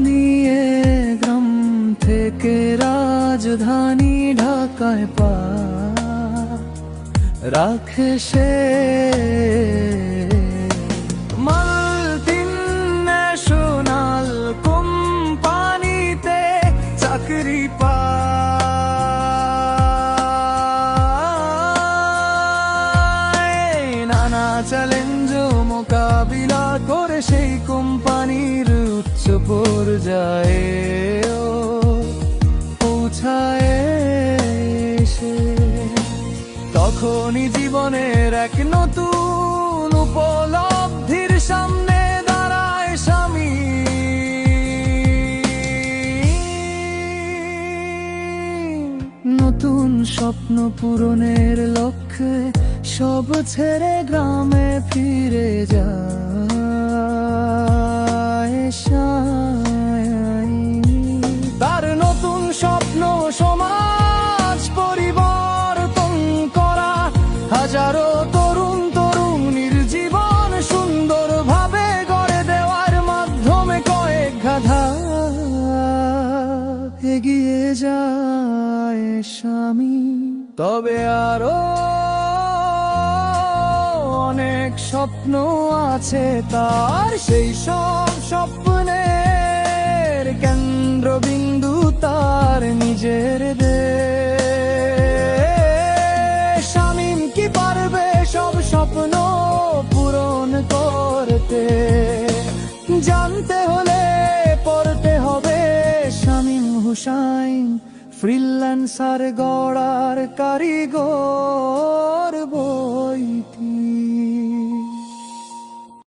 নিয়ে গ্রাম থেকে রাজধানী ঢাকায় পা রাখে সে চাকরি চ্যালেঞ্জ মোকাবিলা করে সেই কোম্পানির উচ্চ পর্যায়ে পৌঁছায় সে তখনই জীবনের এক নতুন উপলব্ধির সামনে দাঁড়ায় স্বামী। নতুন স্বপ্ন পূরণের লক্ষ্যে সব ছেড়ে গ্রামে ফিরে যায়। এগিয়ে যায় স্বামী। তবে আরও অনেক স্বপ্ন আছে তার। সেই সব স্বপ্নের কেন্দ্রবিন্দু তার নিজের দে শামীম কি পারবে হুসাইন ফ্রিল্যান্সার গড়ার কারিগর বইটি